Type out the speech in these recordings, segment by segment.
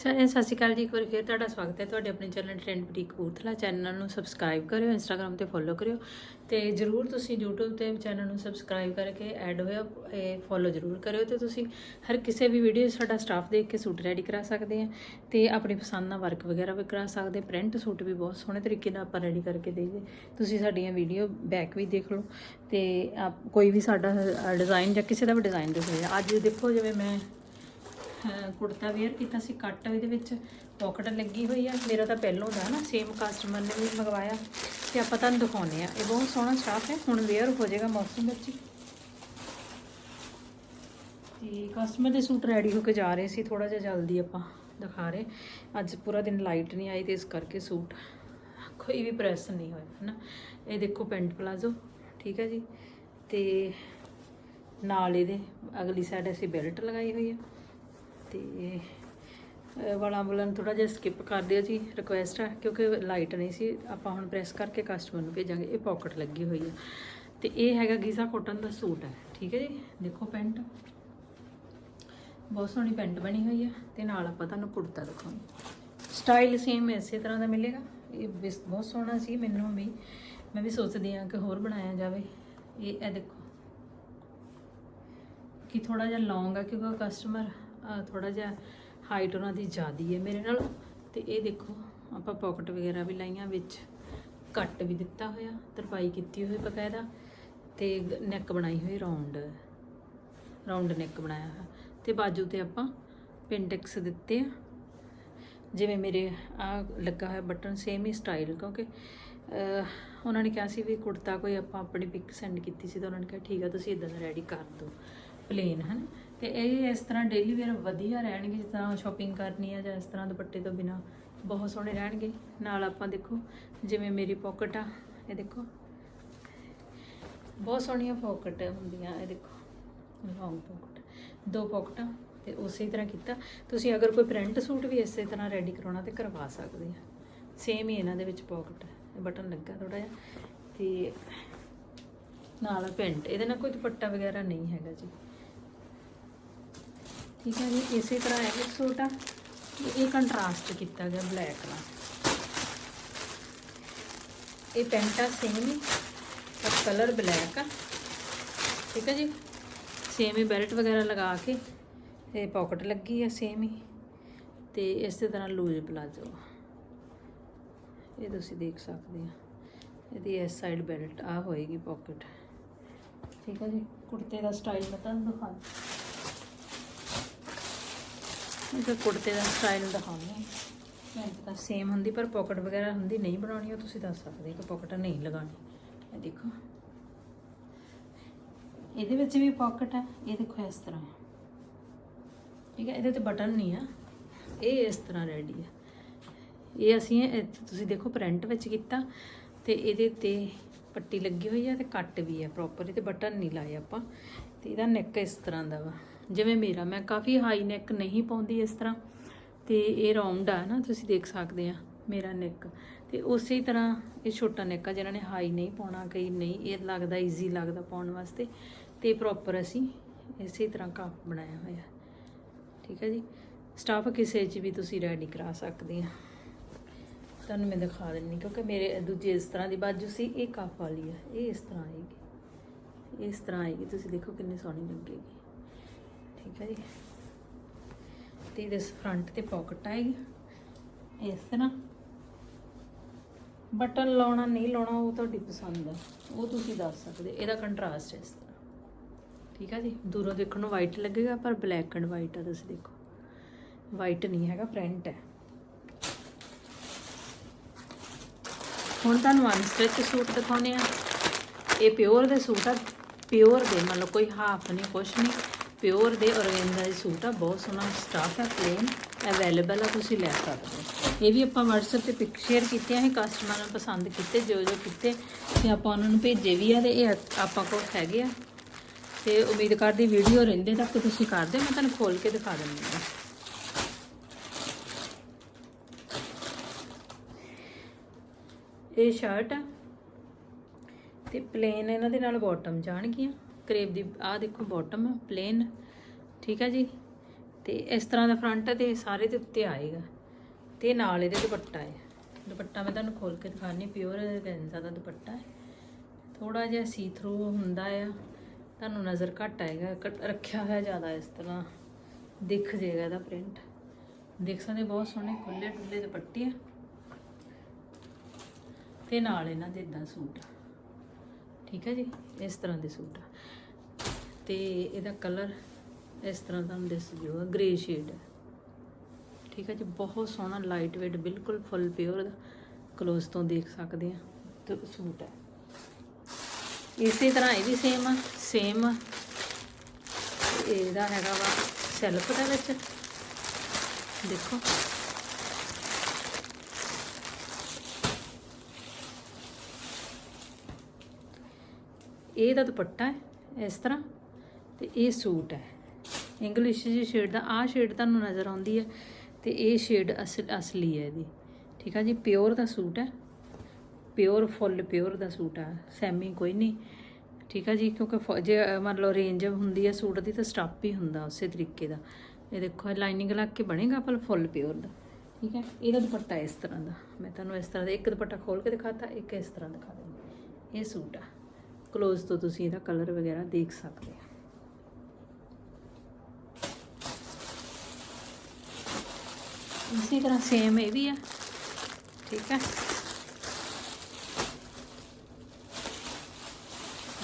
ਸਾਰੇ ਸਤਿ ਸ਼੍ਰੀ ਅਕਾਲ ਜੀ, ਇੱਕ ਵਾਰ ਫਿਰ ਤੁਹਾਡਾ ਸਵਾਗਤ ਹੈ। ਤੁਹਾਡੇ ਆਪਣੇ channel trend boutique Kapurthala channel ਨੂੰ ਸਬਸਕ੍ਰਾਈਬ ਕਰਿਓ ਇੰਸਟਾਗ੍ਰam ਤੇ ਫੋਲੋ ਕਰਿਓ ਤੇ ਜਰੂਰ ਤੁਸੀਂ YouTube ਤੇ ਚੈਨਲ ਨੂੰ ਸਬਸਕ੍ਰਾਈਬ ਕਰਕੇ ਐਡ ਹੋਇਆ, ਇਹ ਫੋਲੋ ਜਰੂਰ ਕਰਿਓ ਤੇ ਤੁਸੀਂ ਹਰ ਕਿਸੇ ਵੀ ਵੀਡੀਓ ਸਾਡਾ ਸਟਾਫ ਦੇਖ ਕੇ ਸੂਟ ਰੈਡੀ ਕਰਾ ਸਕਦੇ ਆ ਤੇ ਆਪਣੀ ਪਸੰਦ ਨਾਲ ਵਰਕ ਵਗੈਰਾ ਵੀ ਕਰਾ ਸਕਦੇ ਪ੍ਰਿੰਟ ਸੂਟ ਵੀ ਬਹੁਤ ਸੋਹਣੇ ਤਰੀਕੇ ਨਾਲ ਆਪਾਂ ਰੈਡੀ ਕਰਕੇ ਦੇਈਏ। ਤੁਸੀਂ ਸਾਡੀਆਂ ਵੀਡੀਓ ਬੈਕ ਵੀ ਦੇਖ ਲਓ ਤੇ ਆਪ ਕੋਈ ਵੀ ਸਾਡਾ ਡਿਜ਼ਾਈਨ ਜਾਂ ਕਿਸੇ ਦਾ ਵੀ ਡਿਜ਼ਾਈਨ ਦੇਖੋ, ਅੱਜ ਦੇਖੋ ਜਿਵੇਂ ਮੈਂ ਕੁੜਤਾ ਵੇਅਰ ਕੀਤਾ ਸੀ, ਕੱਟ ਇਹਦੇ ਵਿੱਚ ਪਾਕਟ ਲੱਗੀ ਹੋਈ ਆ। ਮੇਰਾ ਤਾਂ ਪਹਿਲੋਂ ਦਾ ਨਾ ਸੇਮ ਕਸਟਮਰ ਨੇ ਵੀ ਮੰਗਵਾਇਆ ਤੇ ਆਪਾਂ ਤੁਹਾਨੂੰ ਦਿਖਾਉਨੇ ਆ ਇਹ ਬਹੁਤ ਸੋਹਣਾ ਸਟਾਫ ਹੈ, ਹੁਣ ਵੇਅਰ ਹੋ ਜਾਏਗਾ ਮੌਸਮ ਵਿੱਚ। ਹੀ। ਤੇ ਕਸਟਮਰ ਦੇ ਸੂਟ ਰੈਡੀ ਹੋ ਕੇ ਜਾ ਰਹੇ ਸੀ ਥੋੜਾ ਜਿਹਾ ਜਲਦੀ ਆਪਾਂ ਦਿਖਾ ਰਹੇ। ਅੱਜ ਪੂਰਾ ਦਿਨ ਲਾਈਟ ਨਹੀਂ ਆਈ ਤੇ ਇਸ ਕਰਕੇ ਸੂਟ ਕੋਈ ਵੀ ਪ੍ਰੈਸ ਨਹੀਂ ਹੋਇਆ, ਹਨਾ। ਇਹ ਦੇਖੋ ਪੈਂਟ ਪਲਾਜ਼ੋ ਠੀਕ ਹੈ ਜੀ। ਤੇ ਨਾਲ ਇਹਦੇ ਅਗਲੀ ਸਾਈਡ ਅਸੀਂ ਬੈਲਟ ਲਗਾਈ ਹੋਈ ਹੈ। ਤੇ, ਅਹ, ਵਾਲਾਂ ਥੋੜਾ ਜਿਹਾ ਸਕਿਪ ਕਰ ਦਿਓ ਜੀ ਰਿਕੁਐਸਟ ਹੈ ਕਿਉਂਕਿ ਲਾਈਟ ਨਹੀਂ ਸੀ, ਆਪਾਂ ਹੁਣ ਪ੍ਰੈਸ ਕਰਕੇ ਕਸਟਮਰ ਨੂੰ ਭੇਜਾਂਗੇ, ਇਹ ਪਾਕਟ ਲੱਗੀ ਹੋਈ ਹੈ ਤੇ ਇਹ ਹੈਗਾ ਗੀਜ਼ਾ ਕਾਟਨ ਦਾ ਸੂਟ ਹੈ ਠੀਕ ਹੈ ਜੀ? ਦੇਖੋ ਪੈਂਟ। ਬਹੁਤ ਸੋਹਣੀ ਪੈਂਟ ਬਣੀ ਹੋਈ ਹੈ ਤੇ ਨਾਲ ਆਪਾਂ ਤੁਹਾਨੂੰ ਕੁੜਤਾ ਦਿਖਾਉਂਦੇ ਸਟਾਈਲ ਸੇਮ ਇਸੇ ਤਰ੍ਹਾਂ ਦਾ ਮਿਲੇਗਾ। ਇਹ ਬਿਸ- ਬਹੁਤ ਸੋਹਣਾ ਸੀ ਮੈਨੂੰ ਵੀ। ਮੈਂ ਵੀ ਸੋਚਦੀ ਹਾਂ ਕਿ ਹੋਰ ਬਣਾਇਆ ਜਾਵੇ। ਇਹ ਇਹ ਦੇਖੋ। ਕਿ ਥੋੜਾ ਜਿਹਾ ਲੌਂਗ ਆ, ਕਿਉਂਕਿ ਕਸਟਮਰ ਥੋੜਾ ਜਿਹਾ ਹਾਈਟ ਉਹਨਾਂ ਦੀ ਜ਼ਿਆਦੀ ਹੈ ਮੇਰੇ ਨਾਲ। ਤੇ ਇਹ ਦੇਖੋ, ਆਪਾਂ ਪਾਕਟ ਵਗੈਰਾ ਵੀ ਲਾਈਆਂ, ਵਿੱਚ ਕੱਟ ਵੀ ਦਿੱਤਾ ਹੋਇਆ, ਤਰਪਾਈ ਕੀਤੀ ਹੋਈ ਬਕਾਇਦਾ ਤੇ ਨੈਕ ਬਣਾਈ ਹੋਈ ਰਾਉਂਡ ਰਾਉਂਡ ਨੈਕ ਬਣਾਇਆ ਹੋਇਆ। ਤੇ ਬਾਜੂ ਤੇ ਆਪਾਂ ਪਿੰਟੈਕਸ ਦਿੱਤੇ ਆ। ਜਿਵੇਂ ਮੇਰੇ ਆ ਲੱਗਾ ਹੋਇਆ ਬਟਨ ਸੇਮ ਹੀ ਸਟਾਈਲ ਕਿਉਂਕਿ ਉਹਨਾਂ ਨੇ ਕਿਹਾ ਸੀ ਵੀ ਕੁੜਤਾ ਕੋਈ ਆਪਾਂ ਆਪਣੀ ਪਿਕ ਸੈਂਡ ਕੀਤੀ ਸੀ ਤਾਂ ਉਹਨਾਂ ਨੇ ਕਿਹਾ, ਠੀਕ ਆ, ਤੁਸੀਂ ਇਦਾਂ ਦਾ ਰੈਡੀ ਕਰ ਦਿਓ। ਪਲੇਨ ਹਨ? ਤੇ ਇਹ ਇਸ ਤਰ੍ਹਾਂ ਡੇਲੀ ਵੇਅਰ ਵਧੀਆ ਰਹਿਣਗੇ ਜਿਸ ਤਰ੍ਹਾਂ ਸ਼ਾਪਿੰਗ ਕਰਨੀ ਆ ਜਾਂ ਇਸ ਤਰ੍ਹਾਂ ਦੁਪੱਟੇ ਤੋਂ ਬਿਨਾ ਬਹੁਤ ਸੋਹਣੇ ਰਹਿਣਗੇ। ਨਾਲ ਆਪਾਂ ਦੇਖੋ, ਜਿਵੇਂ ਮੇਰੀ ਪਾਕਟ ਆ, ਇਹ ਦੇਖੋ। ਬਹੁਤ ਸੋਹਣੀਆਂ ਪਾਕਟ ਹੁੰਦੀਆਂ, ਇਹ ਦੇਖੋ। ਲੌਂਗ ਪਾਕਟ ਦੋ ਪਾਕਟਾਂ ਤੇ ਉਸੇ ਤਰ੍ਹਾਂ ਕੀਤਾ। ਤੁਸੀਂ ਅਗਰ ਕੋਈ ਪ੍ਰਿੰਟ ਸੂਟ ਵੀ ਇਸੇ ਤਰ੍ਹਾਂ ਰੈਡੀ ਕਰਾਉਣਾ ਤੇ ਕਰਵਾ ਸਕਦੇ ਆ। ਸੇਮ ਹੀ ਇਹਨਾਂ ਦੇ ਵਿੱਚ ਪਾਕਟ ਬਟਨ ਲੱਗਾ ਥੋੜਾ ਜਿਹਾ। ਤੇ ਨਾਲ ਪੈਂਟ ਇਹਦੇ ਨਾਲ ਕੋਈ ਦੁਪੱਟਾ ਵਗੈਰਾ ਨਹੀਂ ਹੈਗਾ ਜੀ। ਠੀਕ ਹੈ ਜੀ, ਇਸੇ ਤਰ੍ਹਾਂ ਇਹ ਇੱਕ ਸੂਟ ਆ। ਤੇ ਇਹ ਕੰਟਰਾਸਟ ਕੀਤਾ ਗਿਆ ਬਲੈਕ ਨਾਲ। ਇਹ ਪੈਂਟਾ ਸੇਮ ਹੀ, ਪਰ ਕਲਰ ਬਲੈਕ ਆ। ਠੀਕ ਹੈ ਜੀ ਸੇਮ ਹੀ ਬੈਲਟ ਵਗੈਰਾ ਲਗਾ ਕੇ ਤੇ ਪਾਕਟ ਲੱਗੀ ਆ ਸੇਮ ਹੀ। ਤੇ ਇਸੇ ਤਰ੍ਹਾਂ ਲੂਜ਼ ਪਲਾਜ਼ੋ ਇਹ ਤੁਸੀਂ ਦੇਖ ਸਕਦੇ ਆ। ਇਹਦੀ ਇਸ ਸਾਈਡ ਬੈਲਟ ਆ ਹੋਏਗੀ ਪਾਕਟ ਠੀਕ ਹੈ ਜੀ, ਕੁੜਤੇ ਦਾ ਸਟਾਈਲ ਮੈਂ ਤੁਹਾਨੂੰ ਦਿਖਾ ਇਹ ਕੁੜਤੇ ਦਾ ਸਟਾਈਲ ਦਿਖਾਉਂਦੀ ਹਾਂ ਤਾਂ ਸੇਮ ਹੁੰਦੀ, ਪਰ ਪਾਕਟ ਵਗੈਰਾ ਹੁੰਦੀ, ਨਹੀਂ ਬਣਾਉਣੀ, ਉਹ ਤੁਸੀਂ ਦੱਸ ਸਕਦੇ ਕਿ ਪਾਕਟ ਨਹੀਂ ਲਗਾਉਣੀ। ਇਹ ਦੇਖੋ। ਇਹਦੇ ਵਿੱਚ ਵੀ ਪਾਕਟ ਹੈ ਇਹ ਦੇਖੋ ਇਸ ਤਰ੍ਹਾਂ। ਠੀਕ ਹੈ, ਇਹਦੇ ਤੇ ਬਟਨ ਨਹੀਂ ਆ। ਇਹ ਇਸ ਤਰ੍ਹਾਂ ਰੈਡੀ ਹੈ ਇਹ ਅਸੀਂ ਤੁਸੀਂ ਦੇਖੋ ਪ੍ਰਿੰਟ ਵਿੱਚ ਕੀਤਾ, ਤੇ ਇਹਦੇ ਤੇ ਪੱਟੀ ਲੱਗੀ ਹੋਈ ਹੈ ਤੇ ਕੱਟ ਵੀ ਹੈ ਪ੍ਰੋਪਰ ਇਹਦੇ ਬਟਨ ਨਹੀਂ ਲਾਏ ਆਪਾਂ। ਤੇ ਇਹਦਾ ਨੈਕ ਇਸ ਤਰ੍ਹਾਂ ਦਾ ਵਾ। ਜਿਵੇਂ ਮੇਰਾ, ਮੈਂ ਕਾਫੀ ਹਾਈ ਨੈਕ ਨਹੀਂ ਪਾਉਂਦੀ ਇਸ ਤਰ੍ਹਾਂ, ਤੇ ਇਹ ਰਾਉਂਡ ਆ ਨਾ, ਤੁਸੀਂ ਦੇਖ ਸਕਦੇ ਆ, ਮੇਰਾ ਨੈਕ ਤੇ ਉਸੇ ਤਰ੍ਹਾਂ ਇਹ ਛੋਟਾ ਨੈਕ ਆ ਜਿਹਨਾਂ ਨੇ ਹਾਈ ਨਹੀਂ ਪਾਉਣਾ, ਕਈ ਨਹੀਂ, ਇਹ ਲੱਗਦਾ ਈਜ਼ੀ ਲੱਗਦਾ ਪਾਉਣ ਵਾਸਤੇ, ਤੇ ਪ੍ਰੋਪਰ ਅਸੀਂ ਇਸੇ ਤਰ੍ਹਾਂ ਕਾਫ ਬਣਾਇਆ ਹੋਇਆ। ਠੀਕ ਹੈ ਜੀ? ਸਟਾਫ ਕਿਸੇ 'ਚ ਵੀ ਤੁਸੀਂ ਰੈਡੀ ਕਰਾ ਸਕਦੇ ਆ। ਤੁਹਾਨੂੰ ਮੈਂ ਦਿਖਾ ਦਿੰਨੀ, ਕਿਉਂਕਿ ਮੇਰੇ ਦੂਜੇ ਇਸ ਤਰ੍ਹਾਂ ਦੀ ਬਾਜੂ ਸੀ, ਇਹ ਕਾਫ ਵਾਲੀ ਆ, ਇਹ ਇਸ ਤਰ੍ਹਾਂ ਆਏਗੀ। ਇਸ ਤਰ੍ਹਾਂ ਆਏਗੀ, ਤੁਸੀਂ ਦੇਖੋ ਕਿੰਨੀ ਸੋਹਣੀ ਲੱਗੇਗੀ। ਠੀਕ ਹੈ ਜੀ। ਤੇ ਇਹਦੇ ਫਰੰਟ ਤੇ ਪਾਕਟ ਆਏਗੀ ਇਸ ਤਰ੍ਹਾਂ। ਬਟਨ ਲਾਉਣਾ, ਨਹੀਂ ਲਾਉਣਾ, ਉਹ ਤੁਹਾਡੀ ਪਸੰਦ ਹੈ ਉਹ ਤੁਸੀਂ ਦੱਸ ਸਕਦੇ। ਇਹਦਾ ਕੰਟਰਾਸਟ ਇਸ ਤਰ੍ਹਾਂ। ਠੀਕ ਹੈ ਜੀ। ਦੂਰੋਂ ਦੇਖਣ ਨੂੰ ਵਾਈਟ ਲੱਗੇਗਾ, ਪਰ ਬਲੈਕ ਐਂਡ ਵਾਈਟ ਆ, ਤੁਸੀਂ ਦੇਖੋ। ਵਾਈਟ ਨਹੀਂ ਹੈਗਾ ਪ੍ਰਿੰਟ ਹੈ। ਹੁਣ ਤੁਹਾਨੂੰ ਵਨ ਅਨਸਟਿਚ ਸੂਟ ਦਿਖਾਉਨੇ ਆ। ਇਹ ਪਿਓਰ ਦੇ ਸੂਟ ਆ। ਪਿਓਰ ਦੇ, ਮਤਲਬ ਕੋਈ ਹਾਫ ਨਹੀਂ, ਕੁਛ ਨਹੀਂ। ਪਿਓਰ ਦੇ ਔਰਗੈਂਜ਼ਾ ਦੇ ਸੂਟ ਆ, ਬਹੁਤ ਸੋਹਣਾ ਸਟਾਫ ਹੈ ਪਲੇਨ ਅਵੇਲੇਬਲ ਆ, ਤੁਸੀਂ ਲੈ ਸਕਦੇ ਹੋ। ਇਹ ਵੀ ਆਪਾਂ WhatsApp ਤੇ ਪਿਕ ਸ਼ੇਅਰ ਕੀਤੇ ਆ, ਇਹ ਕਸਟਮਰ ਨੂੰ ਪਸੰਦ ਕੀਤੇ, ਜੋ ਜੋ ਕੀਤੇ, ਤੇ ਆਪਾਂ ਉਹਨਾਂ ਨੂੰ ਭੇਜੇ ਵੀ ਆ, ਤੇ ਇਹ ਆਪਾਂ ਕੋਲ ਹੈਗੇ ਆ। ਤੇ ਉਮੀਦ ਕਰਦੀ ਵੀਡੀਓ ਰਹਿੰਦੇ ਤੱਕ ਤੁਸੀਂ ਕਰਦੇ ਮੈਂ ਤੁਹਾਨੂੰ ਖੋਲ ਕੇ ਦਿਖਾ ਦਿੰਦੀ ਹਾਂ। ਇਹ ਸ਼ਰਟ ਆ, ਤੇ ਪਲੇਨ ਇਹਨਾਂ ਦੇ ਨਾਲ ਬਾਟਮ ਜਾਣਗੀਆਂ। ਕਰੇਪ ਦੀ, ਆਹ ਦੇਖੋ ਬਾਟਮ ਪਲੇਨ ਠੀਕ ਹੈ ਜੀ? ਤੇ ਇਸ ਤਰ੍ਹਾਂ ਦਾ ਫਰੰਟ ਤੇ ਸਾਰੇ ਦੇ ਉੱਤੇ ਆਏਗਾ। ਤੇ ਨਾਲ ਇਹਦੇ ਦੁਪੱਟਾ ਹੈ। ਦੁਪੱਟਾ ਮੈਂ ਤੁਹਾਨੂੰ ਖੋਲ ਕੇ ਦਿਖਾਣੀ ਪਿਓਰ ਗੈਂਜ਼ਾ ਦਾ ਦੁਪੱਟਾ ਹੈ। ਥੋੜਾ ਜਿਹਾ ਸੀ ਥਰੂ ਹੁੰਦਾ ਆ। ਤੁਹਾਨੂੰ ਨਜ਼ਰ ਘੱਟ ਆਏਗਾ ਕੱਟ- ਰੱਖਿਆ ਹੋਇਆ ਜ਼ਿਆਦਾ ਇਸ ਤਰ੍ਹਾਂ। ਦਿਖ ਜੇਗਾ ਇਹਦਾ ਪ੍ਰਿੰਟ ਦੇਖ ਸਕਦੇ ਬਹੁਤ ਸੋਹਣੇ ਖੁੱਲੇ ਡੁੱਲੇ ਦੁਪੱਟੇ ਆ। ਤੇ ਨਾਲ ਇਹਨਾਂ ਦੇ ਇਦਾਂ ਸੂਟ। ਠੀਕ ਹੈ ਜੀ, ਇਸ ਤਰ੍ਹਾਂ ਦੇ ਸੂਟ ਆ। ਤੇ ਇਹਦਾ ਕਲਰ ਇਸ ਤਰ੍ਹਾਂ ਤੁਹਾਨੂੰ ਦਿਸ ਜੂਗਾ ਗ੍ਰੇ ਸ਼ੇਡ ਠੀਕ ਹੈ ਜੀ, ਬਹੁਤ ਸੋਹਣਾ ਲਾਈਟ ਵੇਟ ਬਿਲਕੁਲ ਫੁੱਲ ਪਿਓਰ ਦਾ ਕਲੋਜ਼ ਤੋਂ ਦੇਖ ਸਕਦੇ ਆ ਤੇ ਸੂਟ ਹੈ। ਇਸੇ ਤਰ੍ਹਾਂ ਇਹ ਵੀ ਸੇਮ ਆ ਸੇਮ ਇਹਦਾ ਹੈਗਾ ਵਾ ਸੈਲਫ ਦਾ ਵਿੱਚ। ਦੇਖੋ। ਇਹ ਦਾ ਦੁਪੱਟਾ ਹੈ ਇਸ ਤਰ੍ਹਾਂ ਤੇ ਇਹ ਸੂਟ ਹੈ। ਇੰਗਲਿਸ਼ ਜੀ ਸ਼ੇਡ ਦਾ ਆਹ ਸ਼ੇਡ ਤੁਹਾਨੂੰ ਨਜ਼ਰ ਆਉਂਦੀ ਹੈ ਤੇ ਇਹ ਸ਼ੇਡ ਅਸਲ ਅਸਲੀ ਹੈ ਇਹਦੀ। ਠੀਕ ਆ ਜੀ ਪਿਓਰ ਦਾ ਸੂਟ ਹੈ। ਪਿਓਰ ਫੁੱਲ ਪਿਓਰ ਦਾ ਸੂਟ ਆ ਸੈਮੀ ਕੋਈ ਨਹੀਂ। ਠੀਕ ਆ ਜੀ, ਕਿਉਂਕਿ ਫ- ਜੇ, ਮੰਨ ਲਓ ਰੇਂਜ ਹੁੰਦੀ ਹੈ ਸੂਟ ਦੀ ਤਾਂ ਸਟੱਪ ਹੀ ਹੁੰਦਾ ਉਸੇ ਤਰੀਕੇ ਦਾ। ਇਹ ਦੇਖੋ ਲਾਈਨਿੰਗ ਲੱਗ ਕੇ ਬਣੇਗਾ ਪਰ ਫੁੱਲ ਪਿਓਰ ਦਾ। ਠੀਕ ਹੈ, ਇਹਦਾ ਦੁਪੱਟਾ ਇਸ ਤਰ੍ਹਾਂ ਦਾ। ਮੈਂ ਤੁਹਾਨੂੰ ਇਸ ਤਰ੍ਹਾਂ ਦਾ ਇੱਕ ਦੁਪੱਟਾ ਖੋਲ ਕੇ ਦਿਖਾਤਾ, ਇੱਕ ਇਸ ਤਰ੍ਹਾਂ ਦਿਖਾ ਦਿੰਦੀ। ਇਹ ਸੂਟ ਆ। ਕਲੋਜ਼ ਤੋਂ ਤੁਸੀਂ ਇਹਦਾ ਕਲਰ ਵਗੈਰਾ ਦੇਖ ਸਕਦੇ ਆ ਇਸੇ ਤਰ੍ਹਾਂ ਸੇਮ ਇਹ ਵੀ ਆ, ਠੀਕ ਹੈ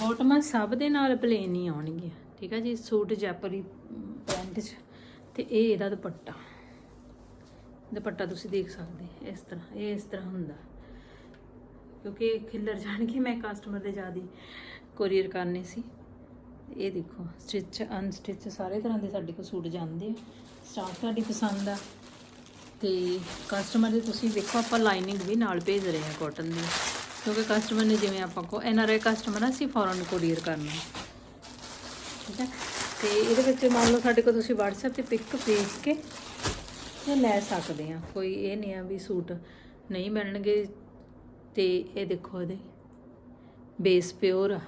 ਬਾਟਮਾਂ ਸਭ ਦੇ ਨਾਲ ਪਲੇਨ ਹੀ ਆਉਣਗੀਆਂ, ਠੀਕ ਹੈ ਜੀ, ਸੂਟ ਜੈਪਰੀ ਪੈਂਟ ਚ, ਤੇ ਇਹ ਇਹਦਾ ਦੁਪੱਟਾ। ਦੁਪੱਟਾ ਤੁਸੀਂ ਦੇਖ ਸਕਦੇ ਇਸ ਤਰ੍ਹਾਂ, ਇਹ ਇਸ ਤਰ੍ਹਾਂ ਹੁੰਦਾ। ਕਿਉਂਕਿ ਖਿੱਲਰ ਜਾਣਗੇ ਮੈਂ ਕਸਟਮਰ ਦੇ ਜ਼ਿਆਦਾ ਕੋਰੀਅਰ ਕਰਨੇ ਸੀ। ਇਹ ਦੇਖੋ ਸਟਿਚ ਅਨਸਟਿਚ ਸਾਰੇ ਤਰ੍ਹਾਂ ਦੇ ਸਾਡੇ ਕੋਲ ਸੂਟ ਜਾਂਦੇ ਆ। ਸਟਾਫ ਤੁਹਾਡੀ ਪਸੰਦ ਆ। ਤੇ ਕਸਟਮਰ ਦੇ ਤੁਸੀਂ ਵੇਖੋ, ਆਪਾਂ ਲਾਈਨਿੰਗ ਵੀ ਨਾਲ ਭੇਜ ਰਹੇ ਹਾਂ ਕਾਟਨ ਦੀ। ਕਿਉਂਕਿ ਕਸਟਮਰ ਨੇ ਜਿਵੇਂ ਆਪਾਂ ਕੋ ਐਨ ਆਰ ਆਈ ਕਸਟਮਰ ਆ, ਅਸੀਂ ਫੌਰਨ ਕੋਰੀਅਰ ਕਰਨਾ। ਠੀਕ ਹੈ ਤੇ ਇਹਦੇ ਵਿੱਚ ਮੰਨ ਲਓ ਸਾਡੇ ਕੋਲ ਤੁਸੀਂ WhatsApp ਤੇ ਪਿਕ ਭੇਜ ਕੇ ਇਹ ਲੈ ਸਕਦੇ ਆ। ਕੋਈ ਇਹ ਨਹੀਂ ਆ ਵੀ ਸੂਟ ਨਹੀਂ ਮਿਲਣਗੇ। ਤੇ ਇਹ ਦੇਖੋ ਇਹਦੇ। ਬੇਸ ਪਿਓਰ ਆ।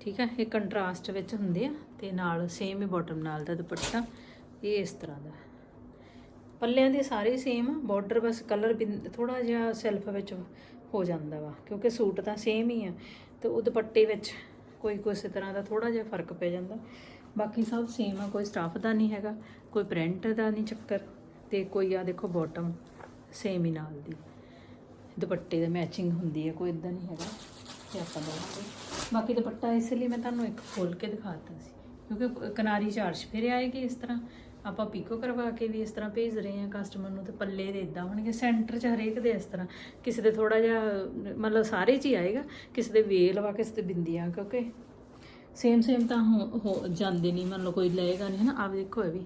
ਠੀਕ ਹੈ ਇਹ ਕੰਟਰਾਸਟ ਵਿੱਚ ਹੁੰਦੇ ਆ ਤੇ ਨਾਲ ਸੇਮ ਹੀ ਬਾਟਮ ਨਾਲ ਦਾ ਦੁਪੱਟਾ। ਇਹ ਇਸ ਤਰ੍ਹਾਂ ਦਾ। ਪੱਲਿਆਂ ਦੇ ਸਾਰੇ ਸੇਮ ਆ। ਬਾਰਡਰ ਬਸ ਕਲਰ ਥੋੜਾ ਜਿਹਾ ਸੈਲਫ ਵਿੱਚ ਹੋ ਜਾਂਦਾ ਵਾ। ਕਿਉਂਕਿ ਸੂਟ ਤਾਂ ਸੇਮ ਹੀ ਆ। ਤੇ ਉਹ ਦੁਪੱਟੇ ਵਿੱਚ ਕੋਈ ਕਿਸੇ ਤਰ੍ਹਾਂ ਦਾ ਥੋੜਾ ਜਿਹਾ ਫ਼ਰਕ ਪੈ ਜਾਂਦਾ। ਬਾਕੀ ਸਭ ਸੇਮ ਆ। ਕੋਈ ਸਟਾਫ ਦਾ ਨਹੀਂ ਹੈਗਾ। ਕੋਈ ਪ੍ਰਿੰਟ ਦਾ ਨਹੀਂ ਚੱਕਰ। ਤੇ ਕੋਈ ਆ ਦੇਖੋ ਬਾਟਮ ਸੇਮ ਹੀ ਨਾਲ ਦੀ। ਦੁਪੱਟੇ ਦਾ ਮੈਚਿੰਗ ਹੁੰਦੀ ਹੈ, ਕੋਈ ਇਦਾਂ ਨਹੀਂ ਹੈਗਾ ਤੇ ਆਪਾਂ ਲਵਾਂਗੇ ਬਾਕੀ ਦੁਪੱਟਾ ਇਸ ਲਈ ਮੈਂ ਤੁਹਾਨੂੰ ਇੱਕ ਖੋਲ ਕੇ ਦਿਖਾਤਾ ਸੀ, ਕਿਉਂਕਿ ਕਿਨਾਰੀ ਚਾਰਜ ਫੇਰੇ ਆਏਗੀ ਇਸ ਤਰ੍ਹਾਂ। ਆਪਾਂ ਪੀਕੋ ਕਰਵਾ ਕੇ ਵੀ ਇਸ ਤਰ੍ਹਾਂ ਭੇਜ ਰਹੇ ਹਾਂ ਕਸਟਮਰ ਨੂੰ ਤੇ ਪੱਲੇ ਦੇ ਇਦਾਂ ਹੋਣਗੇ ਸੈਂਟਰ 'ਚ ਹਰੇਕ ਦੇ ਇਸ ਤਰ੍ਹਾਂ। ਕਿਸੇ ਦੇ ਥੋੜਾ ਜਿਹਾ, ਮਤਲਬ ਸਾਰੇ 'ਚ ਹੀ ਆਏਗਾ, ਕਿਸੇ ਦੇ ਵੇਲ ਵਾ ਕਿਸੇ ਤੇ ਬਿੰਦੀਆਂ, ਕਿਉਂਕਿ ਸੇਮ ਸੇਮ ਤਾਂ ਹੋ- ਜਾਂਦੇ ਨਹੀਂ, ਮੰਨ ਲਓ ਕੋਈ ਲਏਗਾ ਨਹੀਂ ਹੈ ਨਾ ਆਪ ਦੇਖੋ ਇਹ ਵੀ।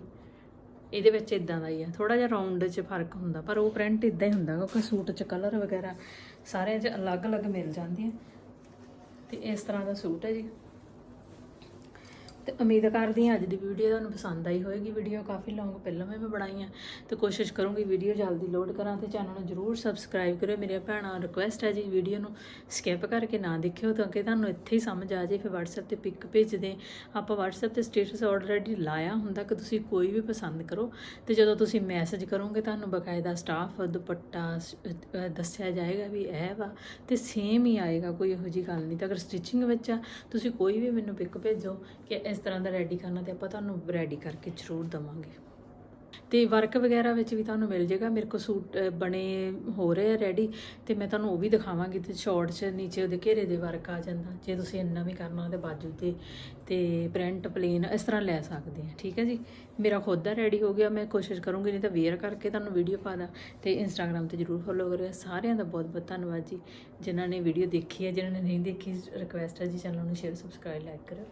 ਇਹਦੇ ਵਿੱਚ ਇਦਾਂ ਦਾ ਹੀ ਆ। ਥੋੜਾ ਜਿਹਾ ਰਾਉਂਡ 'ਚ ਫ਼ਰਕ ਹੁੰਦਾ, ਪਰ ਉਹ ਪ੍ਰਿੰਟ ਇਦਾਂ ਹੀ ਹੁੰਦਾ ਕਿਉਂਕਿ ਸੂਟ 'ਚ ਕਲਰ ਵਗੈਰਾ ਸਾਰਿਆਂ 'ਚ ਅਲੱਗ-ਅਲੱਗ ਮਿਲ ਜਾਂਦੇ ਆ। ਤੇ ਇਸ ਤਰ੍ਹਾਂ ਦਾ ਸੂਟ ਹੈ ਜੀ। ਤੇ ਉਮੀਦ ਕਰਦੀ ਹਾਂ ਅੱਜ ਦੀ ਵੀਡੀਓ ਤੁਹਾਨੂੰ ਪਸੰਦ ਆਈ ਹੋਵੇਗੀ। ਵੀਡੀਓ ਕਾਫੀ ਲੌਂਗ ਪਹਿਲਾਂ ਵੀ ਮੈਂ ਬਣਾਈ ਆ ਤੇ ਕੋਸ਼ਿਸ਼ ਕਰੂੰਗੀ ਵੀਡੀਓ ਜਲਦੀ ਲੋਡ ਕਰਾਂ ਤੇ ਚੈਨਲ ਨੂੰ ਜਰੂਰ ਸਬਸਕ੍ਰਾਈਬ ਕਰਿਓ। ਮੇਰੀਆਂ ਭੈਣਾਂ ਰਿਕੁਐਸਟ ਹੈ ਜੀ ਵੀਡੀਓ ਨੂੰ ਸਕਿਪ ਕਰਕੇ ਨਾ ਦੇਖਿਓ ਤਾਂ ਕਿ ਤੁਹਾਨੂੰ ਇੱਥੇ ਹੀ ਸਮਝ ਆ ਜਾਏ। ਫਿਰ WhatsApp ਤੇ ਪਿਕ ਭੇਜਦੇ ਆਪਾਂ WhatsApp ਤੇ ਸਟੇਟਸ ਆਲਰੇਡੀ ਲਾਇਆ ਹੁੰਦਾ ਕਿ ਤੁਸੀਂ ਕੋਈ ਵੀ ਪਸੰਦ ਕਰੋ। ਤੇ ਜਦੋਂ ਤੁਸੀਂ ਮੈਸੇਜ ਕਰੋਗੇ, ਤੁਹਾਨੂੰ ਬਕਾਇਦਾ ਸਟਾਫ ਦੁਪੱਟਾ ਦੱਸਿਆ ਜਾਏਗਾ ਵੀ ਇਹ ਵਾ ਤੇ ਸੇਮ ਹੀ ਆਏਗਾ, ਕੋਈ ਇਹੋ ਜੀ ਗੱਲ ਨਹੀਂ। ਤਾਂ ਅਗਰ ਸਟਿਚਿੰਗ ਵਿੱਚ ਆ, ਤੁਸੀਂ ਕੋਈ ਵੀ ਮੈਨੂੰ ਪਿਕ ਭੇਜੋ ਕਿ ਇਸ ਤਰ੍ਹਾਂ ਦਾ ਰੈਡੀ ਕਰਨਾ ਤੇ ਆਪਾਂ ਤੁਹਾਨੂੰ ਰੈਡੀ ਕਰਕੇ ਜ਼ਰੂਰ ਦਵਾਂਗੇ। ਤੇ ਵਰਕ ਵਗੈਰਾ ਵਿੱਚ ਵੀ ਤੁਹਾਨੂੰ ਮਿਲ ਜਾਏਗਾ ਮੇਰੇ ਕੋਲ ਸੂਟ ਬਣੇ ਹੋ ਰਹੇ ਆ ਰੈਡੀ ਤੇ ਮੈਂ ਤੁਹਾਨੂੰ ਉਹ ਵੀ ਦਿਖਾਵਾਂਗੀ ਤੇ ਸ਼ਾਰਟ 'ਚ ਨੀਚੇ ਉਹਦੇ ਘੇਰੇ ਦੇ ਵਰਕ ਆ ਜਾਂਦਾ। ਜੇ ਤੁਸੀਂ ਇੰਨਾ ਵੀ ਕਰਨਾ ਤੇ ਬਾਜੂ ਤੇ ਤੇ ਪ੍ਰਿੰਟ ਪਲੇਨ ਇਸ ਤਰ੍ਹਾਂ ਲੈ ਸਕਦੇ ਆ। ਠੀਕ ਹੈ ਜੀ? ਮੇਰਾ ਖੁਦ ਦਾ ਰੈਡੀ ਹੋ ਗਿਆ। ਮੈਂ ਕੋਸ਼ਿਸ਼ ਕਰੂੰਗੀ ਨਹੀਂ ਤਾਂ ਵੇਅਰ ਕਰਕੇ ਤੁਹਾਨੂੰ ਵੀਡੀਓ ਪਾ ਦਾਂ ਤੇ ਇੰਸਟਾਗ੍ਰam ਤੇ ਜਰੂਰ ਫੋਲੋ ਕਰਿਓ। ਸਾਰਿਆਂ ਦਾ ਬਹੁਤ ਬਹੁਤ ਧੰਨਵਾਦ ਜੀ। ਜਿਨ੍ਹਾਂ ਨੇ ਵੀਡੀਓ ਦੇਖੀ ਹੈ, ਜਿਨ੍ਹਾਂ ਨੇ ਨਹੀਂ ਦੇਖੀ ਰਿਕੁਐਸਟ ਹੈ ਜੀ, ਚੈਨਲ ਨੂੰ ਸ਼ੇਅਰ ਸਬਸਕ੍ਰਾਈਬ ਲਾਈਕ ਕਰਿਓ।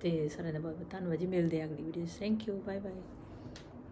ਤੇ ਸਾਰਿਆਂ ਦਾ ਬਹੁਤ ਬਹੁਤ ਧੰਨਵਾਦ ਜੀ। ਮਿਲਦੇ ਆ ਅਗਲੀ video thank you bye bye